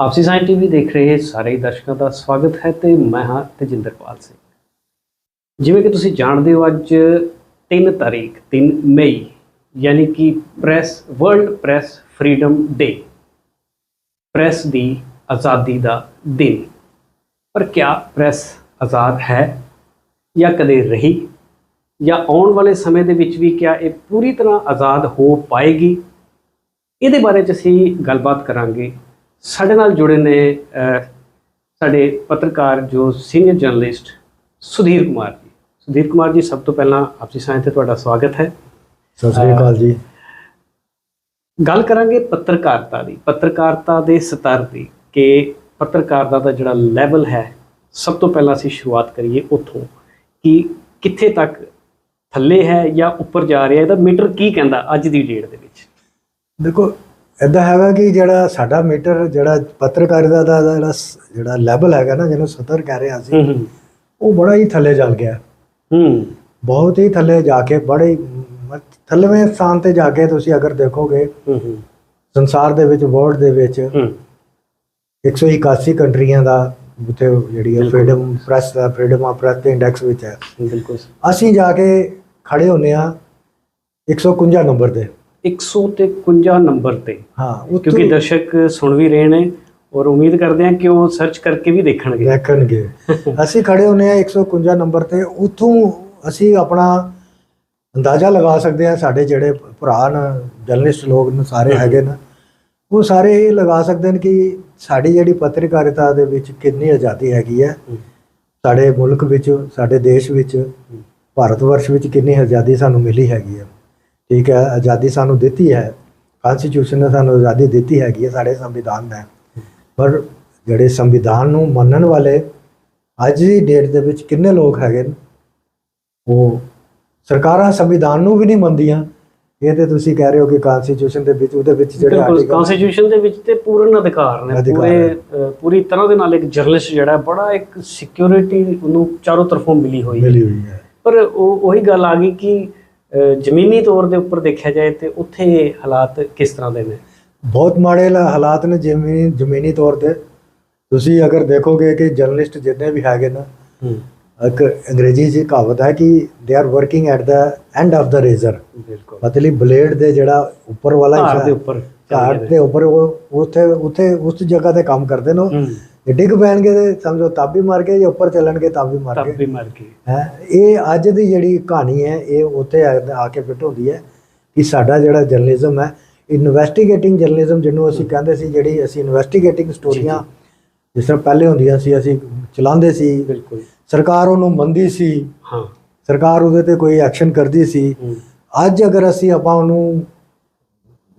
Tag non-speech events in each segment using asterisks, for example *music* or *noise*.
ਆਪਸੀ science TV ਦੇਖ ਰਹੇ ਸਾਰੇ ਦਰਸ਼ਕਾਂ ਦਾ ਸਵਾਗਤ ਹੈ ਤੇ ਮੈਂ ਹਾਂ ਤੇਜਿੰਦਰਪਾਲ ਸਿੰਘ। ਜਿਵੇਂ ਕਿ ਤੁਸੀਂ ਜਾਣਦੇ ਹੋ, ਅੱਜ 3 ਤਾਰੀਖ 3 ਮਈ, ਯਾਨੀ ਕਿ press, world press freedom day, press ਦੀ ਆਜ਼ਾਦੀ ਦਾ ਦਿਨ। ਪਰ ਕਿਆ ਪ੍ਰੈਸ ਆਜ਼ਾਦ ਹੈ ਜਾਂ ਕਦੇ ਰਹੀ? ਜਾਂ ਆਉਣ ਵਾਲੇ ਸਮੇਂ ਦੇ ਵਿੱਚ ਵੀ ਕਿਆ ਇਹ ਪੂਰੀ ਤਰ੍ਹਾਂ ਆਜ਼ਾਦ ਹੋ ਪਾਏਗੀ? ਇਹਦੇ ਬਾਰੇ 'ਚ ਅਸੀਂ ਗੱਲਬਾਤ ਕਰਾਂਗੇ। ਸਾਡੇ ਨਾਲ ਜੁੜੇ ਨੇ ਸਾਡੇ ਪੱਤਰਕਾਰ ਜੋ ਸੀਨੀਅਰ ਜਰਨਲਿਸਟ ਸੁਧੀਰ ਕੁਮਾਰ ਜੀ। ਸੁਧੀਰ ਕੁਮਾਰ ਜੀ ਸਭ ਤੋਂ ਪਹਿਲਾਂ ਆਪਸੀ ਸਾਇੰਸ ਤੇ ਤੁਹਾਡਾ ਸਵਾਗਤ ਹੈ। ਸਤਿ ਸ੍ਰੀ ਅਕਾਲ ਜੀ। ਗੱਲ ਕਰਾਂਗੇ ਪੱਤਰਕਾਰਤਾ ਦੀ। ਪੱਤਰਕਾਰਤਾ ਦੇ ਸਤਰ ਦੀ ਕਿ ਪੱਤਰਕਾਰਤਾ ਦਾ ਜਿਹੜਾ ਲੈਵਲ ਹੈ ਸਭ ਤੋਂ ਪਹਿਲਾਂ ਅਸੀਂ ਸ਼ੁਰੂਆਤ ਕਰੀਏ ਉੱਥੋਂ ਕਿ ਕਿੱਥੇ ਤੱਕ ਥੱਲੇ ਹੈ ਜਾਂ ਉੱਪਰ ਜਾ ਰਿਹਾ ਇਹਦਾ ਮੀਟਰ ਕੀ ਕਹਿੰਦਾ ਅੱਜ ਦੀ ਡੇਟ ਦੇ ਵਿੱਚ? ਦੇਖੋ ਇਦਾਂ ਹੈਗਾ ਕਿ ਜਿਹੜਾ ਸਾਡਾ ਮੀਟਰ ਜਿਹੜਾ ਪੱਤਰਕਾਰਿਤਾ ਦਾ ਜਿਹੜਾ ਜਿਹੜਾ ਲੈਵਲ ਹੈਗਾ ਨਾ ਜਿਹਨੂੰ ਸਤਰ ਕਹਿ ਰਹੇ ਸੀ ਉਹ ਬੜਾ ਹੀ ਥੱਲੇ ਚੱਲ ਗਿਆ। ਹੂੰ। ਬਹੁਤ ਹੀ ਥੱਲੇ ਜਾ ਕੇ ਬੜੇ ਥੱਲਵੇਂ ਸਥਾਨ ਤੇ ਜਾ ਕੇ ਤੁਸੀਂ ਅਗਰ ਦੇਖੋਗੇ ਸੰਸਾਰ ਦੇ ਵਿੱਚ ਵਰਲਡ ਦੇ ਵਿੱਚ 181 ਕੰਟਰੀਆਂ ਦਾ ਉੱਥੇ ਜਿਹੜੀ ਹੈ ਫ੍ਰੀडम ਪ੍ਰੈਸ ਦਾ ਫ੍ਰੀडम ਆਫ ਪ੍ਰੈਸ ਦੇ ਇੰਡੈਕਸ ਵਿੱਚ ਹੈ। ਬਿਲਕੁਲ। ਅਸੀਂ ਜਾ ਕੇ ਖੜੇ ਹੁੰਨੇ ਆ 151 ਨੰਬਰ ਤੇ। 153 ਨੰਬਰ ਤੇ। ਹਾਂ ਕਿਉਂਕਿ ਦਰਸ਼ਕ ਸੁਣ ਵੀ ਰਹੇ ਨੇ ਔਰ ਉਮੀਦ ਕਰਦੇ ਹਾਂ ਕਿ ਉਹ ਸਰਚ ਕਰਕੇ ਵੀ ਦੇਖਣਗੇ। ਦੇਖਣਗੇ। *laughs* ਅਸੀਂ ਖੜੇ ਹੁੰਨੇ ਆ 151 ਨੰਬਰ ਤੇ। ਉੱਥੋਂ ਅਸੀਂ ਆਪਣਾ ਅੰਦਾਜ਼ਾ ਲਗਾ ਸਕਦੇ ਆ ਸਾਡੇ ਜਿਹੜੇ ਭਰਾ ਨੇ ਜਰਨਲਿਸਟ ਲੋਕ ਨੇ ਸਾਰੇ ਹੈਗੇ ਨੇ ਉਹ ਸਾਰੇ ਇਹ ਲਗਾ ਸਕਦੇ ਨੇ ਕਿ ਸਾਡੀ ਜਿਹੜੀ ਪੱਤਰਕਾਰਿਤਾ ਦੇ ਵਿੱਚ ਕਿੰਨੀ ਆਜ਼ਾਦੀ ਹੈਗੀ ਹੈ। ਸਾਡੇ ਮੁਲਕ ਵਿੱਚ ਸਾਡੇ ਦੇਸ਼ ਵਿੱਚ ਭਾਰਤ ਵਰਸ਼ ਵਿੱਚ ਕਿੰਨੀ ਆਜ਼ਾਦੀ ਸਾਨੂੰ ਮਿਲੀ ਹੈਗੀ ਹੈ। ਠੀਕ ਹੈ ਆਜ਼ਾਦੀ ਸਾਨੂੰ ਦਿੱਤੀ ਹੈ। ਕਨਸਟੀਟਿਊਸ਼ਨ ਨੇ ਸਾਨੂੰ ਆਜ਼ਾਦੀ ਦਿੱਤੀ ਹੈਗੀ ਹੈ ਸਾਡੇ ਸੰਵਿਧਾਨ ਨੇ। ਪਰ ਜਿਹੜੇ ਸੰਵਿਧਾਨ ਨੂੰ ਮੰਨਣ ਵਾਲੇ ਅੱਜ ਦੀ ਡੇਟ ਦੇ ਵਿੱਚ ਕਿੰਨੇ ਲੋਕ ਹੈਗੇ ਨੇ ਉਹ ਸਰਕਾਰਾਂ ਸੰਵਿਧਾਨ ਨੂੰ ਵੀ ਨਹੀਂ ਮੰਨਦੀਆਂ। ਇਹ ਤੇ ਤੁਸੀਂ ਕਹਿ ਰਹੇ ਹੋ ਕਿ ਕਨਸਟੀਟਿਊਸ਼ਨ ਦੇ ਵਿੱਚ ਉਹਦੇ ਵਿੱਚ ਜਿਹੜੇ ਆਰਟੀਕਲ ਕਨਸਟੀਟਿਊਸ਼ਨ ਦੇ ਵਿੱਚ ਤੇ ਪੂਰਨ ਅਧਿਕਾਰ ਨੇ। ਪੂਰੇ ਪੂਰੀ ਤਰ੍ਹਾਂ ਦੇ ਨਾਲ ਇੱਕ ਜਰਨਲਿਸਟ ਜਿਹੜਾ ਬੜਾ ਇੱਕ ਸਿਕਿਉਰਿਟੀ ਉਹਨੂੰ ਚਾਰੋਂ ਤਰਫੋਂ ਮਿਲੀ ਹੋਈ ਹੈ। ਮਿਲੀ ਹੋਈ ਹੈ। ਪਰ ਉਹ ਉਹੀ ਗੱਲ ਆ ਗਈ ਕਿ ਜ਼ਮੀਨੀ ਤੌਰ ਦੇ ਉੱਪਰ ਦੇਖਿਆ ਜਾਏ ਤੇ ਉੱਥੇ ਹਾਲਾਤ ਕਿਸ ਤਰ੍ਹਾਂ ਦੇ ਨੇ? ਬਹੁਤ ਮਾੜੇ ਹਾਲਾਤ ਨੇ ਜ਼ਮੀਨੀ ਜ਼ਮੀਨੀ ਤੌਰ ਤੇ। ਤੁਸੀਂ ਅਗਰ ਦੇਖੋਗੇ ਕਿ ਜਰਨਲਿਸਟ ਜਿੰਨੇ ਵੀ ਹੈਗੇ ਨਾ ਇੱਕ ਅੰਗਰੇਜ਼ੀ 'ਚ ਕਹਾਵਤ ਹੈ ਕਿ they are working at the end of the razor ਬਿਲਕੁਲ। ਮਤਲਬ ਬਲੇਡ ਦੇ ਜਿਹੜਾ ਉੱਪਰ ਵਾਲਾ ਹਿੱਸਾ ਦੇ ਉੱਪਰ। ਝਾੜ ਦੇ ਉੱਪਰ ਉਹ ਉੱਥੇ ਉੱਥੇ ਉਸ ਜਗ੍ਹਾ ਤੇ ਕੰਮ ਕਰਦੇ ਨੇ ਜੇ ਡਿੱਗ ਪੈਣਗੇ ਤੇ ਸਮਝੋ ਤਾਂ ਵੀ ਮਰ ਗਏ ਜੇ ਉੱਪਰ ਚੱਲਣਗੇ ਤਾਂ ਵੀ ਮਰ ਤਬ ਗਏ ਵੀ ਮਰ ਗਈ ਹੈ ਇਹ ਅੱਜ ਦੀ ਜਿਹੜੀ ਕਹਾਣੀ ਹੈ ਇਹ ਉੱਥੇ ਆ ਕੇ ਫਿੱਟ ਹੁੰਦੀ ਹੈ ਕਿ ਸਾਡਾ ਜਿਹੜਾ ਜਰਨਲਿਜ਼ਮ ਹੈ ਇਨਵੈਸਟੀਗੇਟਿੰਗ ਜਰਨਲਿਜ਼ਮ ਜਿਹਨੂੰ ਅਸੀਂ ਕਹਿੰਦੇ ਸੀ ਜਿਹੜੀ ਅਸੀਂ ਇਨਵੈਸਟੀਗੇਟਿੰਗ ਸਟੋਰੀਆਂ ਜਿਸ ਤਰ੍ਹਾਂ ਪਹਿਲੇ ਹੁੰਦੀਆਂ ਸੀ ਅਸੀਂ ਚਲਾਉਂਦੇ ਸੀ। ਬਿਲਕੁਲ। ਸਰਕਾਰ ਉਹਨੂੰ ਮੰਨਦੀ ਸੀ। ਹਾਂ। ਸਰਕਾਰ ਉਹਦੇ ਤੇ ਕੋਈ ਐਕਸ਼ਨ ਕਰਦੀ ਸੀ। ਅੱਜ ਅਗਰ ਅਸੀਂ ਆਪਾਂ ਉਹਨੂੰ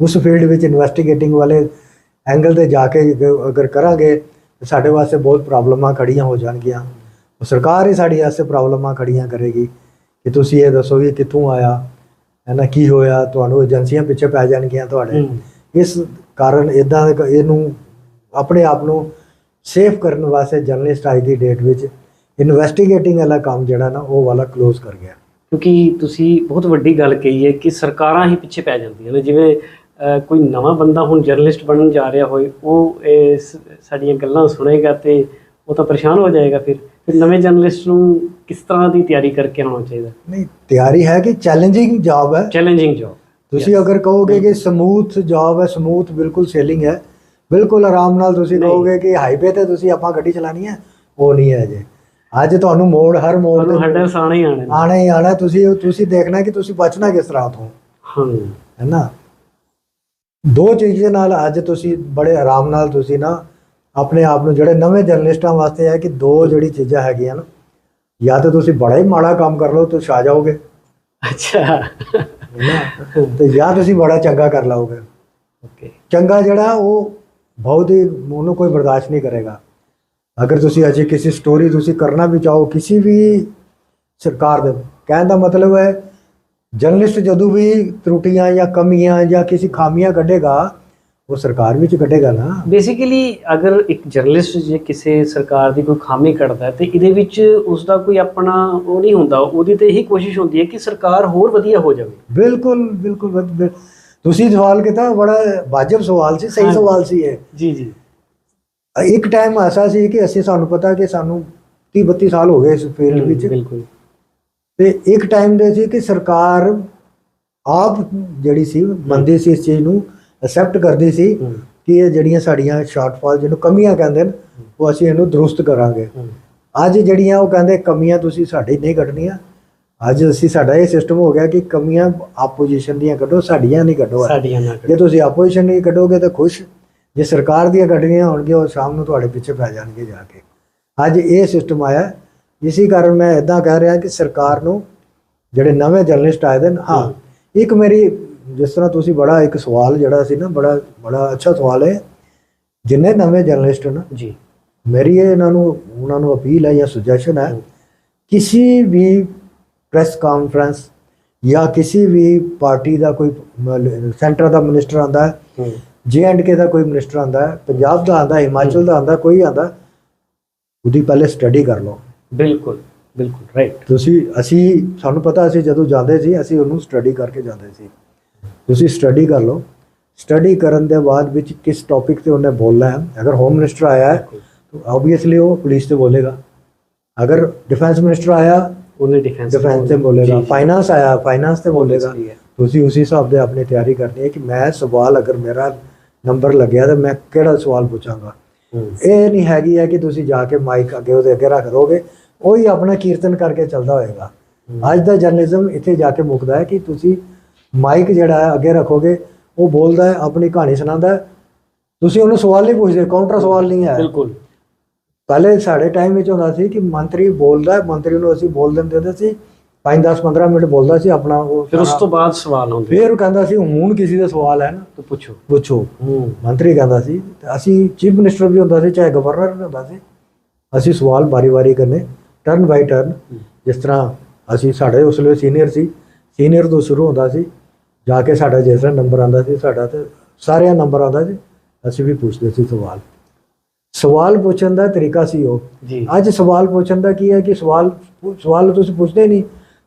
ਉਸ ਫੀਲਡ ਵਿੱਚ ਇਨਵੈਸਟੀਗੇਟਿੰਗ ਵਾਲੇ ਐਂਗਲ ਤੇ ਜਾ ਕੇ ਅਗ- ਅਗਰ ਕਰਾਂਗੇ ਤਾਂ ਸਾਡੇ ਵਾਸਤੇ ਬਹੁਤ ਪ੍ਰੋਬਲਮਾਂ ਖੜੀਆਂ ਹੋ ਜਾਣਗੀਆਂ। ਸਰਕਾਰ ਹੀ ਸਾਡੀ ਵਾਸਤੇ ਪ੍ਰੋਬਲਮਾਂ ਖੜੀਆਂ ਕਰੇਗੀ ਕਿ ਤੁਸੀਂ ਇਹ ਦੱਸੋ ਵੀ ਕਿੱਥੋਂ ਆਇਆ ਹੈ ਨਾ ਕੀ ਹੋਇਆ ਤੁਹਾਨੂੰ ਏਜੰਸੀਆਂ ਪਿੱਛੇ ਪੈ ਜਾਣਗੀਆਂ ਤੁਹਾਡੇ। ਇਸ ਕਾਰਨ ਇਦਾਂ ਇਹਨੂੰ ਆਪਣੇ ਆਪ ਨੂੰ ਸੇਫ ਕਰਨ ਵਾਸਤੇ ਜਰਨਲਿਸਟ ਅੱਜ ਦੀ ਡੇਟ ਵਿੱਚ ਇਨਵੈਸਟੀਗੇਟਿੰਗ ਵਾਲਾ ਕੰਮ ਜਿਹੜਾ ਨਾ ਉਹ ਵਾਲਾ ক্লোਜ਼ ਕਰ ਗਿਆ। ਕਿਉਂਕਿ ਤੁਸੀਂ ਬਹੁਤ ਵੱਡੀ ਗੱਲ ਕਹੀ ਹੈ ਕਿ ਸਰਕਾਰਾਂ ਹੀ ਪਿੱਛੇ ਪੈ ਜਾਂਦੀਆਂ ਨੇ। ਜਿਵੇਂ ਕੋਈ ਨਵਾਂ ਬੰਦਾ ਹੁਣ ਜਰਨਲਿਸਟ ਬਣਨ ਜਾ ਰਿਹਾ ਹੋਏ ਉਹ ਇਸ ਸਾਡੀਆਂ ਗੱਲਾਂ ਸੁਣੇਗਾ ਤੇ ਉਹ ਤਾਂ ਪਰੇਸ਼ਾਨ ਹੋ ਜਾਏਗਾ ਫਿਰ। ਫਿਰ ਨਵੇਂ ਜਰਨਲਿਸਟ ਨੂੰ ਕਿਸ ਤਰ੍ਹਾਂ ਦੀ ਤਿਆਰੀ ਕਰਕੇ ਆਉਣਾ ਚਾਹੀਦਾ? ਨਹੀਂ ਤਿਆਰੀ ਹੈ ਕਿ ਚੈਲੰਜਿੰਗ ਜੌਬ ਹੈ। ਚੈਲੰਜਿੰਗ ਜੌਬ ਤੁਸੀਂ ਅਗਰ ਕਹੋਗੇ ਕਿ ਸਮੂਥ ਜੌਬ ਹੈ ਸਮੂਥ ਬਿਲਕੁਲ ਸੇਲਿੰਗ ਹੈ। ਬਿਲਕੁਲ ਆਰਾਮ ਨਾਲ ਤੁਸੀਂ। ਕਹੋਗੇ ਕਿ ਹਾਈਵੇ ਤੇ ਤੁਸੀਂ ਆਪਾਂ ਗੱਡੀ ਚਲਾਣੀ ਹੈ ਉਹ ਨਹੀਂ ਹੈ ਜੇ ਅੱਜ ਤੁਹਾਨੂੰ ਮੋੜ ਹਰ ਮੋੜ ਤੇ ਹੱਡਾਂ ਸਾਣੇ ਆਣੇ ਆਣਾ ਆਣਾ ਤੁਸੀਂ ਤੁਸੀਂ ਦੇਖਣਾ ਕਿ ਤੁਸੀਂ ਬਚਣਾ ਕਿਸ ਤਰ੍ਹਾਂ ਤੋਂ। ਹਾਂ। ਹੈ ਨਾ? ਦੋ ਚੀਜ਼ਾਂ ਨਾਲ ਅੱਜ ਤੁਸੀਂ ਬੜੇ ਆਰਾਮ ਨਾਲ ਤੁਸੀਂ ਨਾ ਆਪਣੇ ਆਪ ਨੂੰ ਜਿਹੜੇ ਨਵੇਂ ਜਰਨਲਿਸਟਾਂ ਵਾਸਤੇ ਹੈ ਕਿ ਦੋ ਜਿਹੜੀ ਚੀਜ਼ਾਂ ਹੈਗੀਆਂ ਨਾ ਜਾਂ ਤਾਂ ਤੁਸੀਂ ਬੜਾ ਹੀ ਮਾੜਾ ਕੰਮ ਕਰ ਲਓ ਤੁਸੀਂ ਛਾ ਜਾਓਗੇ। ਅੱਛਾ। ਤੇ ਜਾਂ ਤੁਸੀਂ ਬੜਾ ਚੰਗਾ ਕਰ ਲਓਗੇ। ਓਕੇ। ਚੰਗਾ ਜਿਹੜਾ ਉਹ ਬਹੁਤ ਹੀ ਉਹਨੂੰ ਕੋਈ ਬਰਦਾਸ਼ਤ ਨਹੀਂ ਕਰੇਗਾ। ਅਗਰ ਤੁਸੀਂ ਅਜੇ ਕਿਸੇ ਸਟੋਰੀ ਤੁਸੀਂ ਕਰਨਾ ਵੀ ਚਾਹੋ ਕਿਸੇ ਵੀ ਸਰਕਾਰ ਦੇ ਕਹਿਣ ਦਾ ਮਤਲਬ ਹੈ ਜਰਨਲਿਸਟ ਜਦੋਂ ਵੀ ਤਰੁੱਟੀਆਂ ਜਾਂ ਕਮੀਆਂ ਜਾਂ ਕਿਸੇ ਖਾਮੀਆਂ ਕੱਢੇਗਾ ਉਹ ਸਰਕਾਰ ਵਿੱਚ ਕੱਢੇਗਾ ਨਾ। ਬੇਸਿਕਲੀ ਅਗਰ ਇੱਕ ਜਰਨਲਿਸਟ ਜੇ ਕਿਸੇ ਸਰਕਾਰ ਦੀ ਕੋਈ ਖਾਮੀ ਕੱਢਦਾ ਹੈ ਤੇ ਇਹਦੇ ਵਿੱਚ ਉਸ ਦਾ ਕੋਈ ਆਪਣਾ ਉਹ ਨਹੀਂ ਹੁੰਦਾ। ਉਹਦੀ ਤੇ ਇਹੀ ਕੋਸ਼ਿਸ਼ ਹੁੰਦੀ ਹੈ ਕਿ ਸਰਕਾਰ ਹੋਰ ਵਧੀਆ ਹੋ ਜਾਵੇ। ਬਿਲਕੁਲ ਬਿਲਕੁਲ ਤੁਸੀਂ ਸਵਾਲ ਕੀਤਾ ਬੜਾ ਵਾਜਬ ਸਵਾਲ ਸੀ ਸਹੀ। ਸਵਾਲ ਸੀ ਇਹ। ਜੀ ਜੀ। ਇੱਕ ਟਾਈਮ ਐਸਾ ਸੀ ਕਿ ਅਸੀਂ ਸਾਨੂੰ ਪਤਾ ਕਿ ਸਾਨੂੰ 30 32 ਸਾਲ ਹੋ ਗਏ ਇਸ ਫੀਲਡ ਵਿੱਚ। ਬਿਲਕੁਲ। ਤੇ ਇੱਕ ਟਾਈਮ ਦੇ ਸੀ ਕਿ ਸਰਕਾਰ ਆਪ ਜਿਹੜੀ ਸੀ ਮੰਨਦੀ ਸੀ ਇਸ ਚੀਜ਼ ਨੂੰ ਐਕਸੈਪਟ ਕਰਦੀ ਸੀ ਕਿ ਇਹ ਜਿਹੜੀਆਂ ਸਾਡੀਆਂ ਸ਼ਾਰਟਫਾਲ ਜਿਹਨੂੰ ਕਮੀਆਂ ਕਹਿੰਦੇ ਨੇ ਉਹ ਅਸੀਂ ਇਹਨੂੰ ਦਰੁਸਤ ਕਰਾਂਗੇ। ਅੱਜ ਜਿਹੜੀਆਂ ਉਹ ਕਹਿੰਦੇ ਕਮੀਆਂ ਤੁਸੀਂ ਸਾਡੀ ਨਹੀਂ ਕੱਢਣੀਆਂ ਅੱਜ ਅਸੀਂ ਸਾਡਾ ਇਹ ਸਿਸਟਮ ਹੋ ਗਿਆ ਕਿ ਕਮੀਆਂ ਆਪੋਜੀਸ਼ਨ ਦੀਆਂ ਕੱਢੋ ਸਾਡੀਆਂ ਨਹੀਂ ਕੱਢੋ ਸਾਡੀਆਂ ਨਾ ਜੇ ਤੁਸੀਂ ਆਪੋਜੀਸ਼ਨ ਨਹੀਂ ਕੱਢੋਗੇ ਤਾਂ ਖੁਸ਼ ਜੇ ਸਰਕਾਰ ਦੀਆਂ ਕੱਢਣੀਆਂ ਹੋਣਗੀਆਂ ਉਹ ਸ਼ਾਮ ਨੂੰ ਤੁਹਾਡੇ ਪਿੱਛੇ ਪੈ ਜਾਣਗੇ ਜਾ ਕੇ। ਅੱਜ ਇਹ ਸਿਸਟਮ ਆਇਆ ਇਸੇ ਕਾਰਨ ਮੈਂ ਇਦਾਂ ਕਹਿ ਰਿਹਾ ਕਿ ਸਰਕਾਰ ਨੂੰ ਜਿਹੜੇ ਨਵੇਂ ਜਰਨਲਿਸਟ ਆਏ ਦੇ ਹਾਂ ਇੱਕ ਮੇਰੀ ਜਿਸ ਤਰ੍ਹਾਂ ਤੁਸੀਂ ਬੜਾ ਇੱਕ ਸਵਾਲ ਜਿਹੜਾ ਸੀ ਨਾ ਬੜਾ ਬੜਾ ਅੱਛਾ ਸਵਾਲ ਹੈ। ਜਿੰਨੇ ਨਵੇਂ ਜਰਨਲਿਸਟ ਨੇ ਜੀ। ਮੇਰੀ ਇਹ ਇਹਨਾਂ ਨੂੰ ਉਹਨਾਂ ਨੂੰ ਅਪੀਲ ਹੈ ਜਾਂ ਸੁਜੈਸ਼ਨ ਹੈ। ਕਿਸੇ ਵੀ ਪ੍ਰੈਸ ਕਾਨਫਰੰਸ ਜਾਂ ਕਿਸੇ ਵੀ ਪਾਰਟੀ ਦਾ ਕੋਈ ਸੈਂਟਰ ਦਾ ਮਿਨਿਸਟਰ ਆਂਦਾ ਹੂੰ, ਜੇ ਐਂਡ ਕੇ ਦਾ ਕੋਈ ਮਿਨਿਸਟਰ ਆਂਦਾ ਹੈ ਪੰਜਾਬ ਦਾ ਆਂਦਾ ਹਿਮਾਚਲ ਦਾ ਆਂਦਾ ਕੋਈ ਆਂਦਾ ਉਹਦੀ ਪਹਿਲੇ ਸਟੱਡੀ ਕਰ ਲਓ। ਬਿਲਕੁਲ ਬਿਲਕੁਲ ਰਾਈਟ ਤੁਸੀਂ ਅਸੀਂ ਸਾਨੂੰ ਪਤਾ ਅਸੀਂ ਜਦੋਂ ਜਾਂਦੇ ਸੀ ਅਸੀਂ ਉਹਨੂੰ ਸਟੱਡੀ ਕਰਕੇ ਜਾਂਦੇ ਸੀ। ਤੁਸੀਂ ਸਟੱਡੀ ਕਰ ਲਓ। ਸਟੱਡੀ ਕਰਨ ਦੇ ਬਾਅਦ ਵਿੱਚ ਕਿਸ ਟੌਪਿਕ ਤੇ ਉਹਨੇ ਬੋਲਣਾ ਹੈ? ਅਗਰ ਹੋਮ ਮਿਨਿਸਟਰ ਆਇਆ ਹੈ ਤਾਂ ਆਬਵੀਅਸਲੀ ਉਹ ਪੁਲਿਸ ਤੇ ਬੋਲੇਗਾ। ਅਗਰ ਡਿਫੈਂਸ ਮਿਨਿਸਟਰ ਆਇਆ ਉਹਨੇ ਡਿਫੈਂਸ ਡਿਫੈਂਸ ਤੇ ਬੋਲੇਗਾ। ਫਾਈਨਾਂਸ ਆਇਆ ਫਾਈਨਾਂਸ ਤੇ ਬੋਲੇਗਾ। ਤੁਸੀਂ ਉਸੇ ਹਿਸਾਬ ਦੇ ਆਪਣੀ ਤਿਆਰੀ ਕਰਨੀ ਹੈ ਕਿ ਮੈਂ ਸਵਾਲ ਅਗਰ ਮੇਰਾ ਨੰਬਰ ਲੱਗਿਆ ਤਾਂ ਮੈਂ ਕਿਹੜਾ ਸਵਾਲ ਪੁੱਛਾਂਗਾ। ਇਹ ਨਹੀਂ ਹੈਗੀ ਹੈ ਕਿ ਤੁਸੀਂ ਜਾ ਕੇ ਮਾਈਕ ਅੱਗੇ ਉਹਦੇ ਅੱਗੇ ਰੱਖ ਦੋਗੇ। ਉਹੀ ਆਪਣਾ ਕੀਰਤਨ ਕਰਕੇ ਚੱਲਦਾ ਹੋਏਗਾ। ਅੱਜ ਦਾ ਜਰਨਲਿਜ਼ਮ ਇੱਥੇ ਜਾ ਕੇ ਮੁੱਕਦਾ ਹੈ ਕਿ ਤੁਸੀਂ ਮਾਈਕ ਜਿਹੜਾ ਹੈ ਅੱਗੇ ਰੱਖੋਗੇ ਉਹ ਬੋਲਦਾ ਹੈ ਆਪਣੀ ਕਹਾਣੀ ਸੁਣਾਉਂਦਾ ਹੈ। ਤੁਸੀਂ ਉਹਨੂੰ ਸਵਾਲ ਨਹੀਂ ਪੁੱਛਦੇ ਕਾਊਂਟਰ ਸਵਾਲ ਨਹੀਂ ਹੈ। ਬਿਲਕੁਲ। ਪਹਿਲੇ ਸਾਡੇ ਟਾਈਮ ਵਿੱਚ ਹੁੰਦਾ ਸੀ ਕਿ ਮੰਤਰੀ ਬੋਲਦਾ ਹੈ ਮੰਤਰੀ ਨੂੰ ਅਸੀਂ ਬੋਲ ਦਿੰਦੇ ਹੁੰਦੇ ਸੀ 5 10 15 ਮਿੰਟ ਬੋਲਦਾ ਸੀ ਆਪਣਾ ਉਹ ਫਿਰ ਉਸ ਤੋਂ ਬਾਅਦ ਸਵਾਲ ਆਉਂਦੇ। ਫਿਰ ਉਹ ਕਹਿੰਦਾ ਸੀ ਹੁਣ ਕਿਸੇ ਦਾ ਸਵਾਲ ਹੈ ਨਾ? ਤਾਂ ਪੁੱਛੋ। ਪੁੱਛੋ। ਹੂੰ। ਮੰਤਰੀ ਕਹਿੰਦਾ ਸੀ ਅਸੀਂ ਚੀਫ ਮਿਨਿਸਟਰ ਵੀ ਹੁੰਦਾ ਸੀ ਚਾਹੇ ਗਵਰਨਰ ਵੀ ਹੁੰਦਾ ਸੀ ਅਸੀਂ ਸਵਾਲ ਬਾਰੀ-ਬਾਰੀ ਕਰਨੇ। ਟਰਨ ਬਾਈ ਟਰਨ ਜਿਸ ਤਰ੍ਹਾਂ ਅਸੀਂ ਸਾਡੇ ਉਸ ਵੇਲੇ ਸੀਨੀਅਰ ਸੀ ਸੀਨੀਅਰ ਤੋਂ ਸ਼ੁਰੂ ਹੁੰਦਾ ਸੀ ਜਾ ਕੇ ਸਾਡਾ ਜਿਸ ਤਰ੍ਹਾਂ ਨੰਬਰ ਆਉਂਦਾ ਸੀ ਸਾਡਾ ਤੇ ਸਾਰਿਆਂ ਨੰਬਰ ਆਉਂਦਾ ਸੀ ਅਸੀਂ ਵੀ ਪੁੱਛਦੇ ਸੀ ਸਵਾਲ। ਸਵਾਲ ਪੁੱਛਣ ਦਾ ਤਰੀਕਾ ਸੀ ਉਹ। ਅੱਜ ਸਵਾਲ ਪੁੱਛਣ ਦਾ ਕੀ ਹੈ ਕਿ ਸਵਾਲ ਸਵਾਲ ਤੁਸੀਂ ਪੁੱਛਦੇ ਨਹੀਂ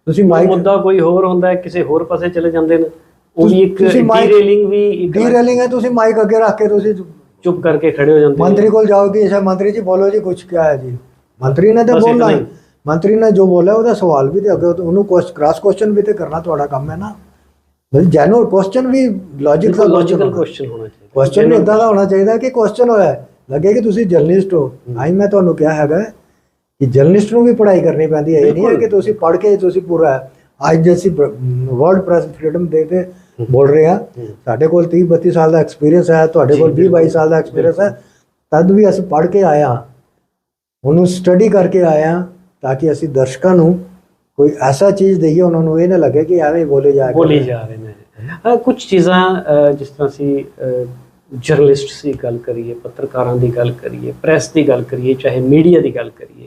ਤੁਸੀਂ ਮਾਈਕ ਮੁੱਦਾ ਕੋਈ ਹੋਰ ਹੁੰਦਾ ਕਿਸੇ ਹੋਰ ਪਾਸੇ ਚਲੇ ਜਾਂਦੇ ਨੇ ਉਹ ਵੀ ਇੱਕ ਡੀਰੇਲਿੰਗ ਵੀ ਡੀਰੇਲਿੰਗ ਹੈ ਤੁਸੀਂ ਮਾਈਕ ਅੱਗੇ ਰੱਖ ਕੇ ਤੁਸੀਂ ਚੁੱਪ ਕਰਕੇ ਖੜੇ ਹੋ ਜਾਂਦੇ ਮੰਤਰੀ ਕੋਲ ਜਾਓਗੇ ਅੱਛਾ ਮੰਤਰੀ ਜੀ ਬੋਲੋ ਜੀ ਕੁਝ ਕਿਹਾ ਹੈ ਜੀ। ਮੰਤਰੀ ਨੇ ਤਾਂ ਬੋਲਣਾ ਮੰਤਰੀ ਨੇ ਜੋ ਬੋਲਿਆ ਉਹਦਾ ਸਵਾਲ ਵੀ ਤੇ ਅੱਗੇ ਉਹਨੂੰ ਕ੍ਰਾਸ ਕੁਐਸਚਨ ਵੀ ਤੇ ਕਰਨਾ ਤੁਹਾਡਾ ਕੰਮ ਹੈ ਨਾ। ਮਤਲਬ ਜੈਨੂਅਲ ਕੁਐਸਚਨ ਵੀ ਲੌਜੀਕਲ ਲੌਜੀਕਲ ਕੁਐਸਚਨ ਹੋਣਾ। ਚਾਹੀਦਾ। ਕੁਐਸਚਨ ਇਦਾਂ ਦਾ ਹੋਣਾ ਚਾਹੀਦਾ ਕਿ ਕੁਐਸਚਨ ਹੋਇਆ ਲੱਗੇ ਕਿ ਤੁਸੀਂ ਜਰਨਲਿਸਟ ਹੋ। ਆਈ ਮੈਂ ਤੁਹਾਨੂੰ ਕਿਹਾ ਹੈਗਾ ਕਿ ਜਰਨਲਿਸਟ ਨੂੰ ਵੀ ਪੜ੍ਹਾਈ ਕਰਨੀ ਪੈਂਦੀ ਹੈ। ਇਹ ਨਹੀਂ ਹੈ ਕਿ ਤੁਸੀਂ ਪੜ੍ਹ ਕੇ ਤੁਸੀਂ ਪੂਰਾ ਅੱਜ ਅਸੀਂ ਵਰਲਡ ਪ੍ਰੈਸ ਫਰੀडम ਦੇ ਬੋਲ ਰਹੇ ਆ ਸਾਡੇ ਕੋਲ 30 32 ਸਾਲ ਦਾ ਐਕਸਪੀਰੀਅੰਸ ਹੈ। ਤੁਹਾਡੇ ਕੋਲ 20 22 ਸਾਲ ਦਾ ਐਕਸਪੀਰੀਅੰਸ ਹੈ। ਤਦ ਵੀ ਅਸੀਂ ਪੜ੍ਹ ਕੇ ਆਇਆ ਉਹਨੂੰ ਸਟੱਡੀ ਕਰਕੇ ਹਾਂ ਤਾਂ ਕਿ ਅਸੀਂ ਦਰਸ਼ਕਾਂ ਨੂੰ ਕੋਈ ਐਸਾ ਚੀਜ਼ ਦਈਏ ਉਹਨਾਂ ਨੂੰ ਇਹ ਨਾ ਲੱਗੇ ਕਿ ਹੀ ਬੋਲੇ ਜਾ ਕੇ ਬੋਲੀ ਜਾ ਰਹੇ ਨੇ। ਕੁਝ ਚੀਜ਼ਾਂ ਜਿਸ ਤਰ੍ਹਾਂ ਅਸੀਂ ਜਰਨਲਿਸਟ ਦੀ ਗੱਲ ਕਰੀਏ ਪੱਤਰਕਾਰਾਂ ਦੀ ਗੱਲ ਕਰੀਏ ਪ੍ਰੈਸ ਦੀ ਗੱਲ ਕਰੀਏ ਚਾਹੇ ਮੀਡੀਆ ਦੀ ਗੱਲ ਕਰੀਏ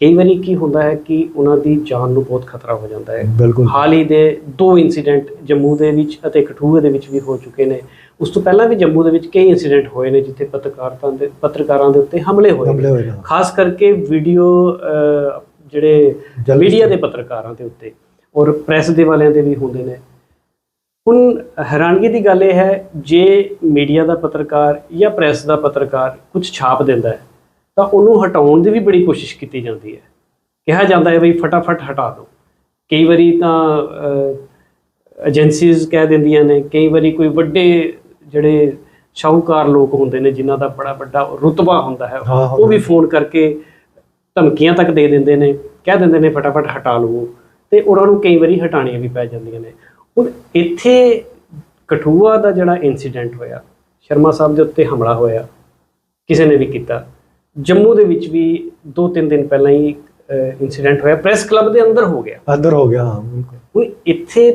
ਕਈ ਵਾਰੀ ਕੀ ਹੁੰਦਾ ਹੈ ਕਿ ਉਹਨਾਂ ਦੀ ਜਾਨ ਨੂੰ ਬਹੁਤ ਖਤਰਾ ਹੋ ਜਾਂਦਾ ਹੈ। ਬਿਲਕੁਲ। ਹਾਲ ਹੀ ਦੇ ਦੋ ਇਨਸੀਡੈਂਟ ਜੰਮੂ ਦੇ ਵਿੱਚ ਅਤੇ ਕਠੂਆ ਦੇ ਵਿੱਚ ਵੀ ਹੋ ਚੁੱਕੇ ਨੇ। ਉਸ ਤੋਂ ਪਹਿਲਾਂ ਵੀ ਜੰਮੂ ਦੇ ਵਿੱਚ ਕਈ ਇਨਸੀਡੈਂਟ ਹੋਏ ਨੇ ਜਿੱਥੇ ਪੱਤਰਕਾਰਾਂ ਦੇ ਪੱਤਰਕਾਰਾਂ ਦੇ ਉੱਤੇ ਹਮਲੇ ਹੋਏ ਖਾਸ ਕਰਕੇ ਵੀਡੀਓ ਜਿਹੜੇ ਮੀਡੀਆ ਦੇ ਪੱਤਰਕਾਰਾਂ ਦੇ ਉੱਤੇ ਔਰ ਪ੍ਰੈਸ ਦੇ ਵਾਲਿਆਂ ਦੇ ਵੀ ਹੁੰਦੇ ਨੇ। ਹੁਣ ਹੈਰਾਨਗੀ ਦੀ ਗੱਲ ਇਹ ਹੈ ਜੇ ਮੀਡੀਆ ਦਾ ਪੱਤਰਕਾਰ ਜਾਂ ਪ੍ਰੈਸ ਦਾ ਪੱਤਰਕਾਰ ਕੁਝ ਛਾਪ ਦਿੰਦਾ ਹੈ ਤਾਂ ਉਹਨੂੰ ਹਟਾਉਣ ਦੀ ਵੀ ਬੜੀ ਕੋਸ਼ਿਸ਼ ਕੀਤੀ ਜਾਂਦੀ ਹੈ। ਕਿਹਾ ਜਾਂਦਾ ਹੈ ਬਈ ਫਟਾਫਟ ਹਟਾ ਦਿਓ। ਕਈ ਵਾਰੀ ਤਾਂ ਏਜੰਸੀਜ਼ ਕਹਿ ਦਿੰਦੀਆਂ ਨੇ ਕਈ ਵਾਰੀ ਕੋਈ ਵੱਡੇ ਜਿਹੜੇ ਸ਼ਾਹੂਕਾਰ ਲੋਕ ਹੁੰਦੇ ਨੇ ਜਿਨ੍ਹਾਂ ਦਾ ਬੜਾ ਵੱਡਾ ਰੁਤਬਾ ਹੁੰਦਾ ਹਾਂ। ਉਹ ਵੀ ਫੋਨ ਕਰਕੇ ਧਮਕੀਆਂ ਤੱਕ ਦੇ ਦਿੰਦੇ ਨੇ। ਕਹਿ ਦਿੰਦੇ ਨੇ ਫਟਾਫਟ ਹਟਾ ਲਵੋ। ਤੇ ਉਹਨਾਂ ਨੂੰ ਕਈ ਵਾਰੀ ਹਟਾਣੀਆਂ ਵੀ ਪੈ ਜਾਂਦੀਆਂ ਨੇ। ਹੁਣ ਇੱਥੇ ਕਠੂਆ ਦਾ ਜਿਹੜਾ ਇਨਸੀਡੈਂਟ ਹੋਇਆ ਸ਼ਰਮਾ ਸਾਹਿਬ ਦੇ ਉੱਤੇ ਹਮਲਾ ਹੋਇਆ ਕਿਸੇ ਨੇ ਵੀ ਕੀਤਾ। ਜੰਮੂ ਦੇ ਵਿੱਚ ਵੀ 2-3 ਦਿਨ ਪਹਿਲਾਂ ਹੀ ਇਨਸੀਡੈਂਟ ਹੋਇਆ। ਪ੍ਰੈਸ ਕਲੱਬ ਦੇ ਅੰਦਰ ਹੋ ਗਿਆ। ਅੰਦਰ ਹੋ ਗਿਆ ਹਾਂ ਬਿਲਕੁਲ। ਹੁਣ ਇੱਥੇ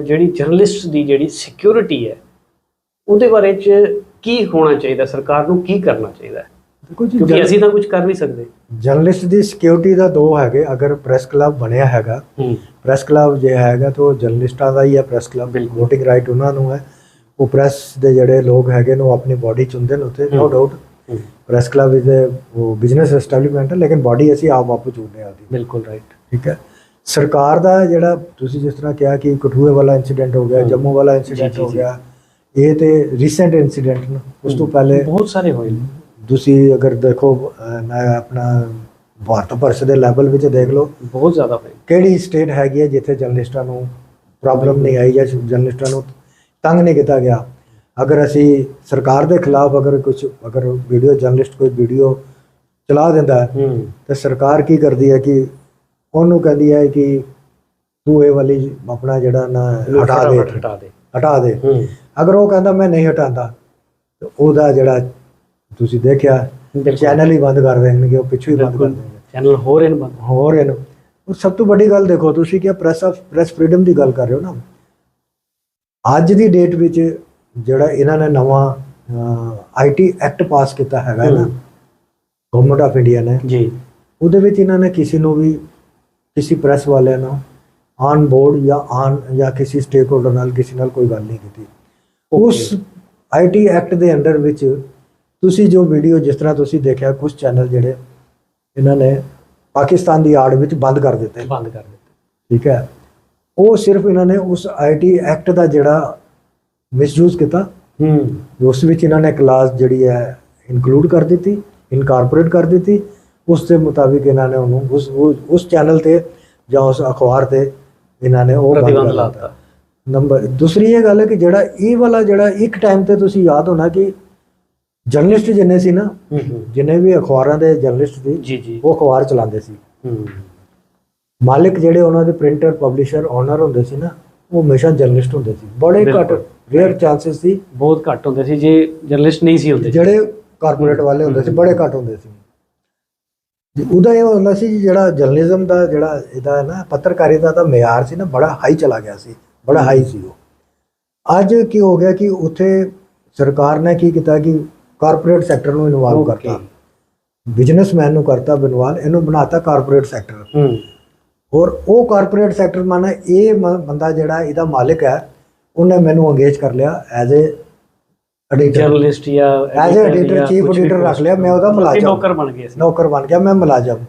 ਜਿਹੜੀ ਜਰਨਲਿਸਟ ਦੀ ਜਿਹੜੀ ਸਿਕਿਉਰਿਟੀ ਹੈ ਉਹਦੇ ਬਾਰੇ ਚ ਕੀ ਹੋਣਾ ਚਾਹੀਦਾ? ਸਰਕਾਰ ਨੂੰ ਕੀ ਕਰਨਾ ਚਾਹੀਦਾ? ਹੈ? ਦੇਖੋ ਜੀ ਕਿਉਂਕਿ ਅਸੀਂ ਤਾਂ ਕੁਝ ਕਰ ਨਹੀਂ ਸਕਦੇ। ਜਰਨਲਿਸਟ ਦੀ ਸਿਕਿਉਰਿਟੀ ਦਾ ਦੋ ਹੈਗੇ। ਅਗਰ ਪ੍ਰੈਸ ਕਲੱਬ ਬਣਿਆ ਹੈਗਾ ਪ੍ਰੈਸ ਕਲੱਬ ਜੇ ਹੈਗਾ ਤਾਂ ਉਹ ਜਰਨਲਿਸਟਾਂ ਦਾ ਹੀ ਹੈ। Press club. ਵੋਟਿੰਗ ਰਾਈਟ ਉਹਨਾਂ ਨੂੰ ਹੈ। ਉਹ ਪ੍ਰੈਸ ਦੇ ਜਿਹੜੇ ਲੋਕ ਹੈਗੇ ਨੇ ਉਹ ਆਪਣੀ ਬਾਡੀ ਚੁਣਦੇ ਨੇ ਉੱਥੇ no. Doubt press club is ਉਹ ਬਿਜ਼ਨਸ ਐਸਟੈਬਲਿਸ਼ਮੈਂਟ ਹੈ ਲੇਕਿਨ ਬਾਡੀ ਅਸੀਂ ਆਪ ਆਪੂ ਹਾਂ ਉਹਦੀ ਬਿਲਕੁਲ ਰਾਈਟ ਠੀਕ ਹੈ ਸਰਕਾਰ ਦਾ ਜਿਹੜਾ ਤੁਸੀਂ ਜਿਸ ਤਰ੍ਹਾਂ ਕਿਹਾ ਕਿ ਕਠੂਏ ਵਾਲਾ ਇਨਸੀਡੈਂਟ ਹੋ ਗਿਆ। ਜੰਮੂ ਵਾਲਾ ਇਨਸੀਡੈਂਟ ਹੋ। ਗਿਆ ਇਹ ਤੇ ਰੀਸੈਂਟ ਇਨਸੀਡੈਂਟ ਨੇ ਉਸ ਤੋਂ ਪਹਿਲੇ ਬਹੁਤ ਸਾਰੇ ਹੋਏ ਨੇ ਤੁਸੀਂ ਅਗਰ ਦੇਖੋ ਮੈਂ ਆਪਣਾ ਭਾਰਤ ਵਰਸ਼ ਦੇ ਲੈਵਲ ਵਿੱਚ ਦੇਖ ਲਓ ਬਹੁਤ ਜ਼ਿਆਦਾ ਹੋਏ ਕਿਹੜੀ ਸਟੇਟ ਹੈਗੀ ਹੈ ਜਿੱਥੇ ਜਰਨਲਿਸਟਾਂ ਨੂੰ ਪ੍ਰੋਬਲਮ ਨਹੀਂ ਆਈ ਜਾਂ ਜਰਨਲਿਸਟਾਂ ਨੂੰ ਤੰਗ ਨਹੀਂ ਕੀਤਾ ਗਿਆ ਅਗਰ ਅਸੀਂ ਸਰਕਾਰ ਦੇ ਖਿਲਾਫ ਅਗਰ ਕੁਝ ਅਗਰ ਵੀਡੀਓ ਜਰਨਲਿਸਟ ਕੋਈ ਵੀਡੀਓ ਚਲਾ ਦਿੰਦਾ ਹੈ ਤੇ ਸਰਕਾਰ ਕੀ ਕਰਦੀ ਹੈ ਕਿ ਉਹਨੂੰ ਕਹਿੰਦੀ ਹੈ ਕਿ ਤੂੰ ਇਹ ਵਾਲੀ ਆਪਣਾ ਜਿਹੜਾ ਨਾ ਹਟਾ ਦੇ ਹਟਾ ਦੇ। ਹਟਾ ਦੇ। ਅਗਰ ਉਹ ਕਹਿੰਦਾ ਮੈਂ ਨਹੀਂ ਹਟਾਉਂਦਾ ਤੇ ਉਹਦਾ ਜਿਹੜਾ ਤੁਸੀਂ ਦੇਖਿਆ ਚੈਨਲ ਹੀ ਬੰਦ ਕਰ ਦੇਣਗੇ ਉਹ ਪਿੱਛੋਂ ਹੀ ਬੰਦ ਕਰ ਦੇਣਗੇ। ਚੈਨਲ ਹੋਰ ਇਹਨ ਬੰਦ ਹੋਰ ਇਹਨੂੰ। ਉਹ ਸਭ ਤੋਂ ਵੱਡੀ ਗੱਲ ਦੇਖੋ ਤੁਸੀਂ ਕਿ ਪ੍ਰੈਸ ਆਫ ਪ੍ਰੈਸ ਫ੍ਰੀडम ਦੀ ਗੱਲ ਕਰ ਰਹੇ ਹੋ ਨਾ। ਅੱਜ ਦੀ ਡੇਟ ਵਿੱਚ ਜਿਹੜਾ ਇਹਨਾਂ ਨੇ ਨਵਾਂ ਆਈਟੀ ਐਕਟ ਪਾਸ ਕੀਤਾ ਹੈਗਾ ਨਾ। ਗਵਰਨਮੈਂਟ ਆਫ ਇੰਡੀਆ ਨੇ। ਜੀ। ਉਹਦੇ ਵਿੱਚ ਇਹਨਾਂ ਨੇ ਕਿਸੇ ਨੂੰ ਵੀ ਕਿਸੇ ਪ੍ਰੈਸ ਵਾਲਿਆਂ ਨੂੰ ਆਨ ਬੋਰਡ ਜਾਂ ਆਨ ਜਾਂ ਕਿਸੇ ਸਟੇਕ ਹੋਲਡਰ ਨਾਲ ਕਿਸੇ ਨਾਲ ਕੋਈ ਗੱਲ ਨਹੀਂ ਕੀਤੀ। ਉਸ ਆਈਟੀ ਐਕਟ ਦੇ ਅੰਡਰ ਵਿੱਚ ਤੁਸੀਂ ਜੋ ਵੀਡੀਓ ਜਿਸ ਤਰ੍ਹਾਂ ਤੁਸੀਂ ਦੇਖਿਆ ਕੁਝ ਚੈਨਲ ਜਿਹੜੇ ਇਹਨਾਂ ਨੇ ਪਾਕਿਸਤਾਨ ਦੀ ਆੜ ਵਿੱਚ ਬੰਦ ਕਰ ਦਿੱਤੇ। ਬੰਦ ਕਰ ਦਿੱਤਾ। ਠੀਕ ਹੈ। ਉਹ ਸਿਰਫ ਇਹਨਾਂ ਨੇ ਉਸ ਆਈਟੀ ਐਕਟ ਦਾ ਜਿਹੜਾ ਮਿਸਯੂਜ਼ ਕੀਤਾ। ਹੂੰ। ਉਸ ਵਿੱਚ ਇਹਨਾਂ ਨੇ ਕਲਾਸ ਜਿਹੜੀ ਹੈ ਇਨਕਲੂਡ ਕਰ ਦਿੱਤੀ ਇਨਕਾਰਪੋਰੇਟ ਕਰ ਦਿੱਤੀ। ਉਸ ਦੇ ਮੁਤਾਬਿਕ ਇਹਨਾਂ ਨੇ ਉਹਨੂੰ ਉਸ ਉਸ ਚੈਨਲ ਤੇ ਜਾਂ ਉਸ ਅਖਬਾਰ ਤੇ ਇਹਨਾਂ ਨੇ ਉਹ ਪ੍ਰਤੀਬੰਧ। ਲਾਤਾ। ਨੰਬਰ ਦੂਸਰੀ ਇਹ ਗੱਲ ਹੈ ਕਿ ਜਿਹੜਾ ਇਹ ਵਾਲਾ ਜਿਹੜਾ ਇੱਕ ਟਾਈਮ ਤੇ ਤੁਸੀਂ ਯਾਦ ਹੋਣਾ ਕਿ ਜਰਨਲਿਸਟ ਜਿੰਨੇ ਸੀ ਨਾ ਜਿੰਨੇ ਵੀ ਅਖਬਾਰਾਂ ਦੇ ਜਰਨਲਿਸਟ ਸੀ ਜੀ ਜੀ। ਉਹ ਅਖਬਾਰ ਚਲਾਉਂਦੇ ਸੀ। ਹੂੰ। ਮਾਲਿਕ ਜਿਹੜੇ ਉਹਨਾਂ ਦੇ ਪ੍ਰਿੰਟਰ ਪਬਲਿਸ਼ਰ ਓਨਰ ਹੁੰਦੇ ਸੀ ਨਾ ਉਹ ਹਮੇਸ਼ਾ ਜਰਨਲਿਸਟ ਹੁੰਦੇ ਸੀ। ਬੜੇ ਘੱਟ। ਰੇਅਰ ਚਾਂਸਸ ਸੀ। ਬਹੁਤ ਘੱਟ ਹੁੰਦੇ ਸੀ ਜੇ ਜਰਨਲਿਸਟ ਨਹੀਂ ਸੀ ਹੁੰਦੇ। ਜਿਹੜੇ ਕਾਰਪੋਰੇਟ ਵਾਲੇ ਹੁੰਦੇ ਸੀ ਬੜੇ ਘੱਟ ਹੁੰਦੇ ਸੀ। ਜੀ, ਉਹਦਾ ਇਹ ਹੁੰਦਾ ਸੀ ਜਿਹੜਾ ਜਰਨਲਿਜ਼ਮ ਦਾ ਜਿਹੜਾ ਇਹਦਾ ਨਾ ਪੱਤਰਕਾਰੀਤਾ ਦਾ ਮਿਆਰ ਸੀ ਨਾ ਬੜਾ ਹਾਈ ਚਲਾ ਗਿਆ ਸੀ ਬੜਾ ਹਾਈ ਸੀ ਉਹ। ਅੱਜ ਕੀ ਹੋ ਗਿਆ ਕਿ ਉੱਥੇ ਸਰਕਾਰ ਨੇ ਕੀ ਕੀਤਾ ਕਿ ਕਾਰਪੋਰੇਟ ਸੈਕਟਰ ਨੂੰ ਇਨਵੋਲਵ. ਕਰਤਾ। ਬਿਜ਼ਨਸਮੈਨ ਨੂੰ ਕਰਤਾ ਬਨਵਾਲ ਇਹਨੂੰ ਬਣਾਤਾ ਕਾਰਪੋਰੇਟ ਸੈਕਟਰ। ਹੂੰ। ਔਰ ਉਹ ਕਾਰਪੋਰੇਟ ਸੈਕਟਰ ਮਾਨਾ ਇਹ ਬੰਦਾ ਜਿਹੜਾ ਇਹਦਾ ਮਾਲਕ ਹੈ ਉਹਨੇ ਮੈਨੂੰ ਅੰਗੇਜ ਕਰ ਲਿਆ ਐਜ਼ ਅ ਐਡੀਟਰ ਜਰਨਲਿਸਟ ਜਾਂ as a editor chief editor ਰੱਖ ਲਿਆ ਮੈਂ ਉਹਦਾ ਮੁਲਾਜ਼ਮ। ਨੌਕਰ ਬਣ ਸੀ। ਨੌਕਰ ਬਣ ਗਿਆ ਮੈਂ ਮੁਲਾਜ਼ਮ।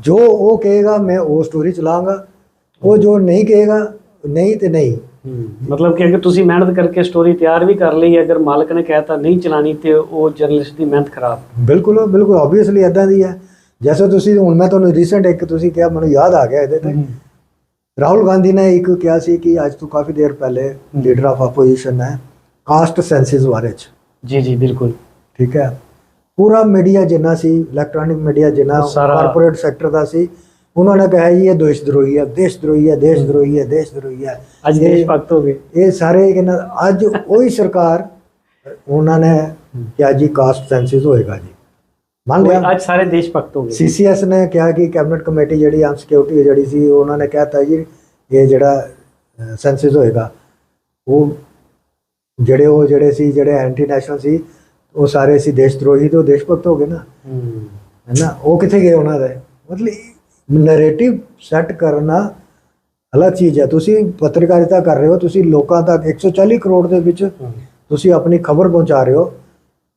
ਜੋ ਉਹ ਕਹੇਗਾ ਮੈਂ ਉਹ ਸਟੋਰੀ ਚਲਾਉਂਗਾ ਉਹ ਜੋ ਨਹੀਂ ਕਹੇਗਾ ਨਹੀਂ ਤੇ ਨਹੀਂ। ਮਤਲਬ ਕਿ ਅਗਰ ਤੁਸੀਂ ਮਿਹਨਤ ਕਰਕੇ ਸਟੋਰੀ ਤਿਆਰ ਵੀ ਕਰ ਲਈ ਅਗਰ ਮਾਲਕ ਨੇ ਕਹਿਤਾ ਨਹੀਂ ਚਲਾਣੀ ਤੇ ਉਹ ਜਰਨਲਿਸਟ ਦੀ ਮਿਹਨਤ ਖਰਾਬ। ਬਿਲਕੁਲ ਬਿਲਕੁਲ ਆਬਵੀਅਸਲੀ ਇਦਾਂ ਦੀ ਹੈ। ਜੈਸੇ ਤੁਸੀਂ ਹੁਣ ਮੈਂ ਤੁਹਾਨੂੰ ਰੀਸੈਂਟ ਇੱਕ ਤੁਸੀਂ ਕਿਹਾ ਮੈਨੂੰ ਯਾਦ ਆ ਗਿਆ ਇਹਦੇ ਤੇ। ਰਾਹੁਲ ਗਾਂਧੀ ਨੇ ਇੱਕ ਕਿਹਾ ਸੀ ਕਿ ਅੱਜ ਤੋਂ ਕਾਫੀ ਦੇਰ ਪਹਿਲੇ ਲੀਡਰ ਆਫ ਆਪੋਜੀਸ਼ਨ ਹੈ ਕਾਸਟ ਸੈਂਸਿਸ ਬਾਰੇ ਚ। ਜੀ ਜੀ ਬਿਲਕੁਲ। ਠੀਕ ਹੈ? ਪੂਰਾ ਮੀਡੀਆ ਜਿੰਨਾ ਸੀ ਇਲੈਕਟ੍ਰੋਨਿਕ ਮੀਡੀਆ ਜਿੰਨਾ ਕਾਰਪੋਰੇਟ ਸੈਕਟਰ ਦਾ ਸੀ ਉਹਨਾਂ ਨੇ ਕਿਹਾ ਜੀ ਇਹ ਦੇਸ਼ ਦਰੋਹੀ ਹੈ ਦੇਸ਼ ਦਰੋਹੀ ਹੈ ਦੇਸ਼ ਦਰੋਹੀ ਹੈ ਦੇਸ਼ ਦਰੋਹੀ ਹੈ। ਅੱਜ ਦੇਸ਼ ਭਗਤ ਹੋ ਗਏ। ਇਹ ਸਾਰੇ ਕਹਿੰਦਾ ਅੱਜ ਉਹੀ ਸਰਕਾਰ ਉਹਨਾਂ ਨੇ ਕਿਹਾ ਜੀ ਕਾਸਟ ਸੈਂਸਿਸ ਹੋਏਗਾ ਜੀ। ਮੰਨ ਲਿਆ। ਅੱਜ ਸਾਰੇ ਦੇਸ਼ ਭਗਤ ਹੋ ਗਏ। ਸੀਸੀਐਸ ਨੇ ਕਿਹਾ ਕਿ ਕੈਬਨਿਟ ਕਮੇਟੀ ਜਿਹੜੀ ਅਨ ਸਿਕਿਉਰਿਟੀ ਜਿਹੜੀ ਸੀ ਉਹਨਾਂ ਨੇ ਕਹਿਤਾ ਜੀ ਇਹ ਜਿਹੜਾ ਸੈਂਸਿਸ ਹੋਏਗਾ ਉਹ ਜਿਹੜੇ ਉਹ ਜਿਹੜੇ ਸੀ ਜਿਹੜੇ ਐਂਟੀ ਨੈਸ਼ਨਲ ਸੀ ਉਹ ਸਾਰੇ ਸੀ ਦੇਸ਼ ਦਰੋਹੀ ਤੇ ਉਹ ਦੇਸ਼ ਭਗਤ ਹੋ ਗਏ ਨਾ। ਹੂੰ। ਨਾ ਉਹ ਕਿੱਥੇ ਗਏ ਉਹਨਾਂ ਦੇ? ਮਤਲਬ ਨੈਰੇਟਿਵ ਸੈੱਟ ਕਰਨਾ ਅਲੱਗ ਚੀਜ਼ ਹੈ ਤੁਸੀਂ ਪੱਤਰਕਾਰਿਤਾ ਕਰ ਰਹੇ ਹੋ ਤੁਸੀਂ ਲੋਕਾਂ ਤੱਕ 140 ਕਰੋੜ ਦੇ ਵਿੱਚ। ਤੁਸੀਂ ਆਪਣੀ ਖਬਰ ਪਹੁੰਚਾ ਰਹੇ ਹੋ।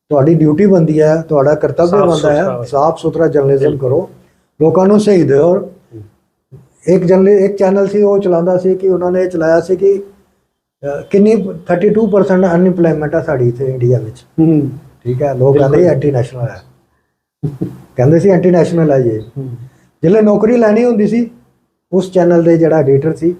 ਤੁਹਾਡੀ ਡਿਊਟੀ ਬੰਦੀ ਹੈ ਤੁਹਾਡਾ ਕਰਤੱਵ ਸੁਥਰਾ ਹੈ। ਸਾਫ਼ ਸੁਥਰਾ ਜਰਨਲਿਜ਼ਮ ਕਰੋ। ਲੋਕਾਂ ਨੂੰ ਸਹੀ ਦਿਓ। ਇੱਕ ਜਰਨਲ ਇੱਕ ਚੈਨਲ ਸੀ ਉਹ ਚਲਾਉਂਦਾ ਸੀ ਕਿ ਉਹਨਾਂ ਨੇ ਚਲਾਇਆ ਸੀ ਕਿ ਕਿੰਨੀ 32% ਅਨਇੰਪਲੋਇਮੈਂਟ ਆ ਸਾਡੀ ਇੱਥੇ ਇੰਡੀਆ ਵਿੱਚ। ਠੀਕ ਹੈ ਲੋਕ ਕਹਿੰਦੇ ਐਂਟੀ ਨੈਸ਼ਨਲ ਹੈ। ਕਹਿੰਦੇ ਸੀ ਐਂਟੀ ਨੈਸ਼ਨਲ ਹੈ ਇਹ। ਜਿਹੜੇ ਨੌਕਰੀ ਲੈਣੀ ਹੁੰਦੀ ਸੀ ਉਸ ਚੈਨਲ ਦੇ ਜਿਹੜਾ ਐਡੀਟਰ ਸੀ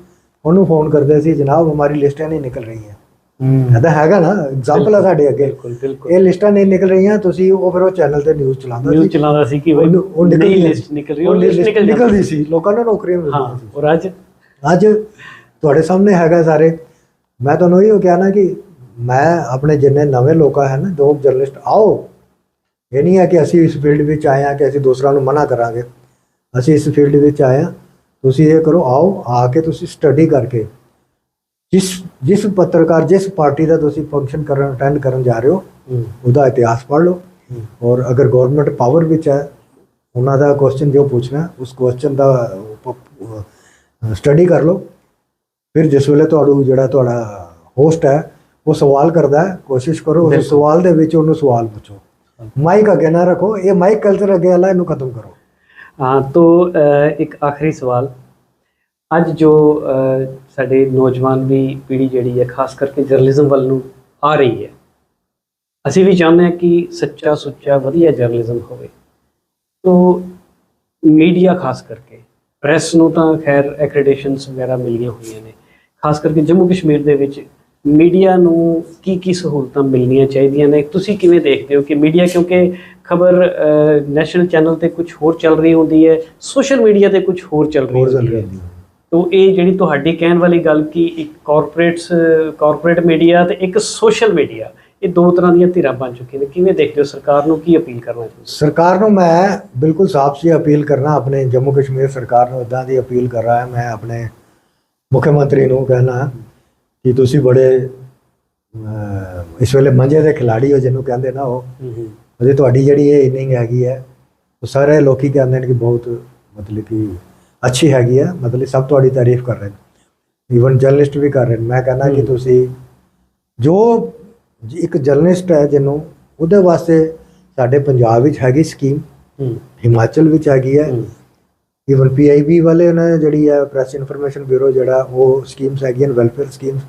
ਉਹਨੂੰ ਫੋਨ ਕਰਦੇ ਸੀ ਜਨਾਬ ਹਮਾਰੀ ਲਿਸਟਾਂ ਨਹੀਂ ਨਿਕਲ ਰਹੀਆਂ ਹੂੰ। ਇਹਦਾ ਹੈਗਾ ਨਾ ਐਗਜ਼ਾਮਪਲ ਹੈ ਸਾਡੇ ਅੱਗੇ। ਬਿਲਕੁਲ ਬਿਲਕੁਲ। ਇਹ ਲਿਸਟਾਂ ਨਹੀਂ ਨਿਕਲ ਰਹੀਆਂ ਤੁਸੀਂ ਉਹ ਫਿਰ ਉਹ ਚੈਨਲ ਤੇ ਨਿਊਜ਼ ਚਲਾਉਂਦਾ ਨਿਊਜ਼ ਚਲਾਉਂਦਾ ਸੀ ਕਿ ਉਹ ਨਿਕਲ ਲਿਸਟ ਨਿਕਲ ਰਹੀ ਉਹ ਲਿਸਟ ਨਿਕਲਦੀ ਸੀ ਲੋਕਾਂ ਨੂੰ ਨੌਕਰੀਆਂ ਹਾਂ ਮਿਲਦੀਆਂ ਸੀ। ਔਰ ਅੱਜ ਅੱਜ ਤੁਹਾਡੇ ਸਾਹਮਣੇ ਹੈਗਾ ਸਾਰੇ। ਮੈਂ ਤੁਹਾਨੂੰ ਇਹ ਕਿਹਾ ਨਾ ਕਿ ਮੈਂ ਆਪਣੇ ਜਿੰਨੇ ਨਵੇਂ ਲੋਕ ਹਨ ਨਾ ਜੋ ਜਰਨਲਿਸਟ ਆਓ। ਇਹ ਨਹੀਂ ਹੈ ਕਿ ਅਸੀਂ ਇਸ ਫੀਲਡ ਵਿੱਚ ਆਏ ਹਾਂ ਕਿ ਅਸੀਂ ਦੂਸਰਾਂ ਨੂੰ ਮਨਾ ਕਰਾਂਗੇ। ਅਸੀਂ ਇਸ ਫੀਲਡ ਵਿੱਚ ਆਏ ਹਾਂ। ਤੁਸੀਂ ਇਹ ਕਰੋ ਆਓ ਆ ਕੇ ਤੁਸੀਂ ਸਟੱਡੀ ਕਰਕੇ ਜਿਸ ਜਿਸ ਪੱਤਰਕਾਰ ਜਿਸ ਪਾਰਟੀ ਦਾ ਤੁਸੀਂ ਫੰਕਸ਼ਨ ਕਰਨ ਅਟੈਂਡ ਕਰਨ ਜਾ ਰਹੇ ਹੋ ਉਹਦਾ ਇਤਿਹਾਸ ਪੜ੍ਹ ਲਓ। ਔਰ ਅਗਰ ਗਵਰਨਮੈਂਟ ਪਾਵਰ ਵਿੱਚ ਹੈ ਉਹਨਾਂ ਦਾ ਕੁਐਸਚਨ ਜੋ ਪੁੱਛਣਾ ਉਸ ਕੁਐਸਚਨ ਦਾ ਸਟੱਡੀ ਕਰ ਲਓ। ਫਿਰ ਜਿਸ ਵੇਲੇ ਤੁਹਾਨੂੰ ਜਿਹੜਾ ਤੁਹਾਡਾ ਹੋਸਟ ਹੈ ਉਹ ਸਵਾਲ ਕਰਦਾ ਹੈ ਕੋਸ਼ਿਸ਼ ਕਰੋ ਉਸ ਸਵਾਲ ਦੇ ਵਿੱਚ ਉਹਨੂੰ ਸਵਾਲ ਪੁੱਛੋ। ਮਾਈਕ ਅੱਗੇ ਨਾ ਰੱਖੋ ਇਹ ਮਾਈਕ ਕਲਚਰ ਅੱਗੇ ਵਾਲਾ ਇਹਨੂੰ ਖਤਮ ਕਰੋ। ਹਾਂ ਤੋਂ ਇੱਕ ਆਖਰੀ ਸਵਾਲ। ਅੱਜ ਜੋ ਸਾਡੇ ਨੌਜਵਾਨ ਵੀ ਪੀੜ੍ਹੀ ਜਿਹੜੀ ਹੈ ਖਾਸ ਕਰਕੇ ਜਰਨਲਿਜ਼ਮ ਵੱਲ ਨੂੰ ਆ ਰਹੀ ਹੈ। ਅਸੀਂ ਵੀ ਚਾਹੁੰਦੇ ਹਾਂ ਕਿ ਸੱਚਾ ਸੁੱਚਾ ਵਧੀਆ ਜਰਨਲਿਜ਼ਮ ਹੋਵੇ। ਤੋ ਮੀਡੀਆ ਖਾਸ ਕਰਕੇ ਪ੍ਰੈਸ ਨੂੰ ਤਾਂ ਖੈਰ ਐਕ੍ਰੈਡੀਟੇਸ਼ਨਸ ਵਗੈਰਾ ਮਿਲੀਆਂ ਹੋਈਆਂ ਨੇ। ਖਾਸ ਕਰਕੇ ਜੰਮੂ ਕਸ਼ਮੀਰ ਦੇ ਵਿੱਚ ਮੀਡੀਆ ਨੂੰ ਕੀ ਕੀ ਸਹੂਲਤਾਂ ਮਿਲਣੀਆਂ ਚਾਹੀਦੀਆਂ ਨੇ? ਤੁਸੀਂ ਕਿਵੇਂ ਦੇਖਦੇ ਹੋ ਕਿ ਮੀਡੀਆ ਕਿਉਂਕਿ ਖਬਰ ਨੈਸ਼ਨਲ ਚੈਨਲ ਤੇ ਕੁਝ ਹੋਰ ਚੱਲ ਰਹੀ ਹੁੰਦੀ ਹੈ ਸੋਸ਼ਲ ਮੀਡੀਆ ਤੇ ਕੁਝ ਹੋਰ ਚੱਲ ਰਹੀ ਹੁੰਦੀ ਹੈ। ਤੋ ਇਹ ਜਿਹੜੀ ਤੁਹਾਡੀ ਕਹਿਣ ਵਾਲੀ ਗੱਲ ਕਿ ਇੱਕ ਕਾਰਪੋਰੇਟਸ ਕਾਰਪੋਰੇਟ ਮੀਡੀਆ ਤੇ ਇੱਕ ਸੋਸ਼ਲ ਮੀਡੀਆ ਇਹ ਦੋ ਤਰ੍ਹਾਂ ਦੀਆਂ ਧਿਰਾਂ ਬਣ ਚੁੱਕੀਆਂ ਨੇ। ਕਿਵੇਂ ਦੇਖਦੇ ਹੋ ਸਰਕਾਰ ਨੂੰ? ਕੀ ਅਪੀਲ ਕਰਨਾ ਚਾਹੁੰਦੇ ਸਰਕਾਰ ਨੂੰ ਮੈਂ ਬਿਲਕੁਲ ਸਾਫ਼ ਸੀ ਅਪੀਲ ਕਰਨਾ ਆਪਣੇ ਜੰਮੂ ਕਸ਼ਮੀਰ ਸਰਕਾਰ ਨੂੰ ਇਦਾਂ ਦੀ ਅਪੀਲ ਕਰ ਰਹਾ ਹਾਂ। ਮੈਂ ਆਪਣੇ ਮੁੱਖ ਮੰਤਰੀ ਨੂੰ ਕਹਿਣਾ ਕਿ ਤੁਸੀਂ ਬੜੇ ਇਸ ਵੇਲੇ ਮੰਜੇ ਦੇ ਖਿਲਾੜੀ ਹੋ ਜਿਹਨੂੰ ਕਹਿੰਦੇ ਨਾ ਉਹ। ਉਹਦੀ ਤੁਹਾਡੀ ਜਿਹੜੀ ਇਹ ਇਨਿੰਗ ਹੈਗੀ ਹੈ ਉਹ ਸਾਰੇ ਲੋਕੀ ਕਹਿੰਦੇ ਨੇ ਕਿ ਬਹੁਤ ਮਤਲਬ ਕਿ ਅੱਛੀ ਹੈਗੀ ਹੈ ਮਤਲਬ ਸਭ ਤੁਹਾਡੀ ਤਾਰੀਫ ਕਰ ਰਹੇ ਨੇ। ਈਵਨ ਜਰਨਲਿਸਟ ਵੀ ਕਰ ਰਹੇ ਨੇ। ਮੈਂ ਕਹਿੰਦਾ ਕਿ। ਤੁਸੀਂ ਜੋ ਇੱਕ ਜਰਨਲਿਸਟ ਹੈ ਜਿਹਨੂੰ ਉਹਦੇ ਵਾਸਤੇ ਸਾਡੇ ਪੰਜਾਬ ਵਿੱਚ ਹੈਗੀ ਸਕੀਮ ਹਿਮਾਚਲ ਵਿੱਚ ਹੈਗੀ ਹੈ। ਹੂੰ। ਈਵਨ ਪੀਆਈਬੀ ਵਾਲੇ ਨੇ ਜਿਹੜੀ ਹੈ ਪ੍ਰੈਸ ਇਨਫੋਰਮੇਸ਼ਨ ਬਿਊਰੋ ਜਿਹੜਾ ਉਹ ਸਕੀਮਸ ਹੈਗੀਆਂ ਵੈਲਫੇਅਰ ਸਕੀਮਸ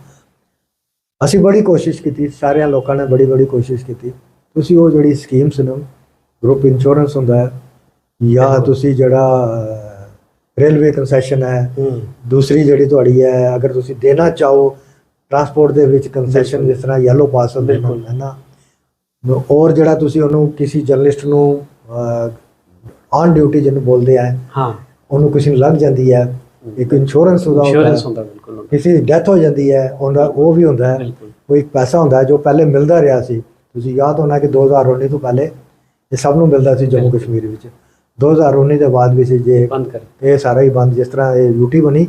ਅਸੀਂ ਬੜੀ ਕੋਸ਼ਿਸ਼ ਕੀਤੀ ਸਾਰਿਆਂ ਲੋਕਾਂ ਨੇ ਬੜੀ ਬੜੀ ਕੋਸ਼ਿਸ਼ ਕੀਤੀ। ਤੁਸੀਂ ਉਹ ਜਿਹੜੀ ਸਕੀਮਸ ਨੇ ਗਰੁੱਪ ਇੰਸ਼ੋਰੈਂਸ ਹੁੰਦਾ ਹੈ ਜਾਂ। ਤੁਸੀਂ ਜਿਹੜਾ ਰੇਲਵੇ ਕੰਸੈਸ਼ਨ ਹੈ ਦੂਸਰੀ ਜਿਹੜੀ ਤੁਹਾਡੀ ਹੈ ਅਗਰ ਤੁਸੀਂ ਦੇਣਾ ਚਾਹੋ ਟਰਾਂਸਪੋਰਟ ਦੇ ਵਿੱਚ ਕੰਸੈਸ਼ਨ। ਜਿਸ ਤਰ੍ਹਾਂ ਯੈਲੋ ਪਾਸ ਹੁੰਦੇ। ਹੈ ਨਾ ਔਰ ਜਿਹੜਾ ਤੁਸੀਂ ਉਹਨੂੰ ਕਿਸੇ ਜਰਨਲਿਸਟ ਨੂੰ ਔਨ ਡਿਊਟੀ ਜਿਹਨੂੰ ਬੋਲਦੇ ਆ ਹਾਂ ਉਹਨੂੰ ਕਿਸੇ ਨੂੰ ਲੱਗ ਜਾਂਦੀ ਹੈ ਇੱਕ ਇੰਸ਼ੋਰੈਂਸ ਹੁੰਦਾ ਇੰਸ਼ੋਰੈਂਸ। ਹੁੰਦਾ ਬਿਲਕੁਲ। ਕਿਸੇ ਦੀ ਡੈਥ ਹੋ ਜਾਂਦੀ ਹੈ ਉਹਦਾ ਉਹ ਵੀ ਹੁੰਦਾ ਹੈ ਕੋਈ ਇੱਕ ਪੈਸਾ ਹੁੰਦਾ ਜੋ ਪਹਿਲੇ ਮਿਲਦਾ ਰਿਹਾ ਸੀ ਤੁਸੀਂ ਯਾਦ ਹੋਣਾ ਕਿ 2019 ਤੋਂ ਪਹਿਲੇ ਇਹ ਸਭ ਨੂੰ ਮਿਲਦਾ ਸੀ ਜੰਮੂ ਕਸ਼ਮੀਰ ਵਿੱਚ 2019 ਦੇ ਬਾਅਦ ਵਿੱਚ ਜੇ ਬੰਦ ਕਰ ਇਹ ਸਾਰਾ ਹੀ ਬੰਦ ਜਿਸ ਤਰ੍ਹਾਂ ਇਹ ਯੂਟੀ ਬਣੀ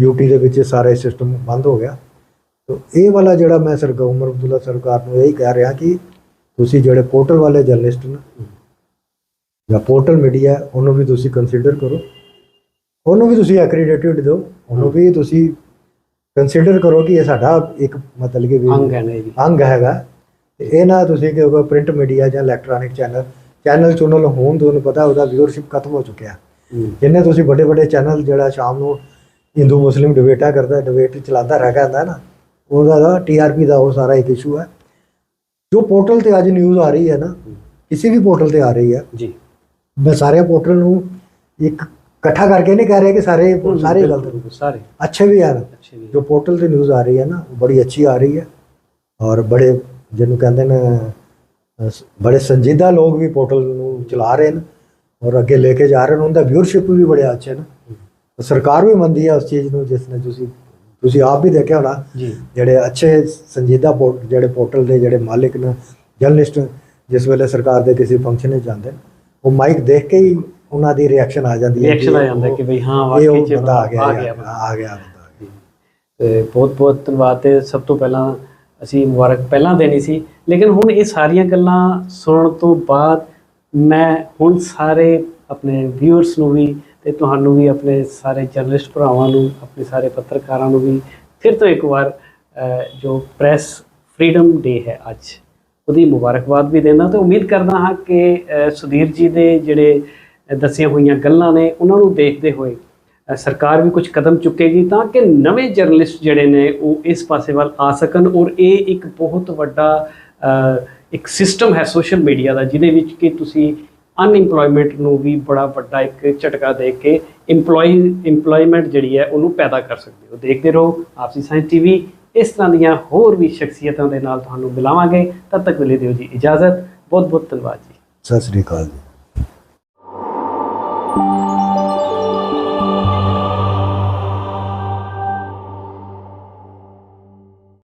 ਯੂਟੀ ਦੇ ਵਿੱਚ ਸਾਰਾ ਸਿਸਟਮ ਬੰਦ ਹੋ ਗਿਆ। ਤੋ ਇਹ ਵਾਲਾ ਜਿਹੜਾ ਮੈਂ ਸਰਕਾਰ ਉਮਰ ਅਬਦੁੱਲਾ ਸਰਕਾਰ ਨੂੰ ਇਹੀ ਕਹਿ ਰਿਹਾ ਕਿ ਤੁਸੀਂ ਜਿਹੜੇ ਪੋਰਟਲ ਵਾਲੇ ਜਰਨਲਿਸਟ ਨੇ ਜਾਂ ਪੋਰਟਲ ਮੀਡੀਆ ਉਹਨੂੰ ਵੀ ਤੁਸੀਂ ਕੰਸੀਡਰ ਕਰੋ। ਉਹਨੂੰ ਵੀ ਤੁਸੀਂ ਐਕ੍ਰੀਡਿਟਡ ਦਿਓ। ਉਹਨੂੰ ਵੀ ਤੁਸੀਂ ਕੰਸੀਡਰ ਕਰੋ ਕਿ ਇਹ ਸਾਡਾ ਇੱਕ ਮਤਲਬ ਕਿ ਅੰਗ ਹੈ ਨਾ ਅੰਗ ਹੈਗਾ। ਤੇ ਇਹ ਨਾ ਤੁਸੀਂ ਕਿ ਪ੍ਰਿੰਟ ਮੀਡੀਆ ਜਾਂ ਇਲੈਕਟ੍ਰੋਨਿਕ ਚੈਨਲ ਚੈਨਲ ਚੁਣੋ ਲਓ ਹੋਣ ਤੁਹਾਨੂੰ ਪਤਾ ਉਹਦਾ ਵਿਊਅਰਸ਼ਿਪ ਖਤਮ ਹੋ ਚੁੱਕਿਆ। ਜਿੰਨੇ ਤੁਸੀਂ ਵੱਡੇ ਵੱਡੇ ਚੈਨਲ ਜਿਹੜਾ ਸ਼ਾਮ ਨੂੰ ਹਿੰਦੂ ਮੁਸਲਿਮ ਡਿਬੇਟਾ ਕਰਦਾ ਡਿਬੇਟ ਚਲਾਉਂਦਾ ਰਹਿ ਜਾਂਦਾ ਨਾ ਉਹਦਾ ਦਾ ਟੀਆਰਪੀ ਦਾ ਉਹ ਸਾਰਾ ਇੱਕ ਇਸ਼ੂ ਹੈ। ਜੋ ਪੋਰਟਲ ਤੇ ਅੱਜ ਨਿਊਜ਼ ਆ ਰਹੀ ਹੈ ਨਾ ਕਿਸੇ ਵੀ ਪੋਰਟਲ ਤੇ ਆ ਰਹੀ ਹੈ। ਜੀ। ਮੈਂ ਸਾਰੇ ਪੋਰਟਲ ਨੂੰ ਇੱਕ ਇਕੱਠਾ ਕਰਕੇ ਨਹੀਂ ਕਹਿ ਰਿਹਾ ਕਿ ਸਾਰੇ ਸਾਰੇ ਗਲਤ ਸਾਰੇ। ਅੱਛੇ ਵੀ ਵੀ ਜੋ ਪੋਰਟਲ ਤੇ ਨਿਊਜ਼ ਆ ਰਹੀ ਹੈ ਨਾ ਬੜੀ ਅੱਛੀ ਆ ਰਹੀ ਹੈ। ਔਰ ਬੜੇ ਜਿਹਨੂੰ ਕਹਿੰਦੇ ਨੇ ਬੜੇ ਸੰਜੀਦਾ ਲੋਕ ਵੀ ਪੋਰਟਲ ਨੂੰ ਚਲਾ ਰਹੇ ਨੇ ਔਰ ਅੱਗੇ ਲੈ ਕੇ ਜਾ ਰਹੇ ਨੇ ਉਹਦਾ ਵਿਊਅਰਸ਼ਿਪ ਵੀ ਬੜੇ ਅੱਛੇ ਨੇ। ਸਰਕਾਰ ਵੀ ਮੰਨਦੀ ਹੈ ਉਸ ਚੀਜ਼ ਨੂੰ ਜਿਸ ਨੇ ਤੁਸੀਂ ਤੁਸੀਂ ਆਪ ਵੀ ਦੇਖਿਆ ਹੋਣਾ ਜਿਹੜੇ ਅੱਛੇ ਸੰਜੀਦਾ ਜਿਹੜੇ ਪੋਰਟਲ ਦੇ ਜਿਹੜੇ ਮਾਲਿਕ ਨੇ ਜਰਨਲਿਸਟ ਜਿਸ ਵੇਲੇ ਸਰਕਾਰ ਦੇ ਕਿਸੇ ਫੰਕਸ਼ਨ 'ਚ ਜਾਂਦੇ ਨੇ ਉਹ ਮਾਈਕ ਦੇਖ ਕੇ ਹੀ ਉਹਨਾਂ ਦੀ ਰਿਐਕਸ਼ਨ ਆ ਜਾਂਦੀ ਹੈ ਰਿਐਕਸ਼ਨ ਆ ਜਾਂਦਾ ਕਿ ਭਈ ਹਾਂ ਵਾਕਈ ਚ ਆ ਗਿਆ ਆ ਗਿਆ। ਤੇ ਬਹੁਤ ਬਹੁਤ ਧੰਨਵਾਦ ਤੇ ਸਭ ਤੋਂ ਪਹਿਲਾਂ ਅਸੀਂ ਮੁਬਾਰਕ ਪਹਿਲਾਂ ਦੇਣੀ ਸੀ। ਲੇਕਿਨ ਹੁਣ ਇਹ ਸਾਰੀਆਂ ਗੱਲਾਂ ਸੁਣਨ ਤੋਂ ਬਾਅਦ ਮੈਂ ਹੁਣ ਸਾਰੇ ਆਪਣੇ ਵਿਊਅਰਸ ਨੂੰ ਵੀ ਤੇ ਤੁਹਾਨੂੰ ਵੀ ਆਪਣੇ ਸਾਰੇ ਜਰਨਲਿਸਟ ਭਰਾਵਾਂ ਨੂੰ, ਆਪਣੇ ਸਾਰੇ ਪੱਤਰਕਾਰਾਂ ਨੂੰ ਵੀ ਫਿਰ ਤੋਂ ਇੱਕ ਵਾਰ ਜੋ ਪ੍ਰੈਸ ਫਰੀडम ਡੇ ਹੈ ਅੱਜ, ਉਹਦੀ ਮੁਬਾਰਕਬਾਦ ਵੀ ਦਿੰਦਾ ਤੇ ਉਮੀਦ ਕਰਦਾ ਹਾਂ ਕਿ ਸੁਧੀਰ ਜੀ ਦੇ ਜਿਹੜੇ ਦੱਸੀਆਂ ਹੋਈਆਂ ਗੱਲਾਂ ਨੇ, ਉਹਨਾਂ ਨੂੰ ਦੇਖਦੇ ਹੋਏ ਸਰਕਾਰ ਵੀ ਕੁਝ ਕਦਮ ਚੁੱਕੇਗੀ ਤਾਂ ਕਿ ਨਵੇਂ ਜਰਨਲਿਸਟ ਜਿਹੜੇ ਨੇ ਉਹ ਇਸ ਪਾਸੇ ਵੱਲ ਆ ਸਕਣ ਔਰ ਇਹ ਇੱਕ ਬਹੁਤ ਵੱਡਾ ਇੱਕ ਸਿਸਟਮ ਹੈ ਸੋਸ਼ਲ ਮੀਡੀਆ ਦਾ, ਜਿਹਦੇ ਵਿੱਚ ਕਿ ਤੁਸੀਂ ਅਨਇੰਪਲੋਇਮੈਂਟ ਨੂੰ ਵੀ ਬੜਾ ਵੱਡਾ ਇੱਕ ਝਟਕਾ ਦੇ ਕੇ EMPLOYE EMPLOYMENT ਜਿਹੜੀ ਹੈ ਉਹਨੂੰ ਪੈਦਾ ਕਰ ਸਕਦੇ ਹੋ। ਦੇਖਦੇ ਰਹੋ ਆਪਸੀ ਸਾਇੰਸ ਟੀਵੀ। ਇਸ ਤਰ੍ਹਾਂ ਦੀਆਂ ਹੋਰ ਵੀ ਸ਼ਖਸੀਅਤਾਂ ਦੇ ਨਾਲ ਤੁਹਾਨੂੰ ਮਿਲਾਵਾਂਗੇ। ਤਦ ਤੱਕ ਮਿਲੇ ਦਿਓ ਜੀ ਇਜਾਜ਼ਤ। ਬਹੁਤ ਬਹੁਤ ਧੰਨਵਾਦ ਜੀ। ਸਤਿ ਸ੍ਰੀ ਅਕਾਲ ਜੀ।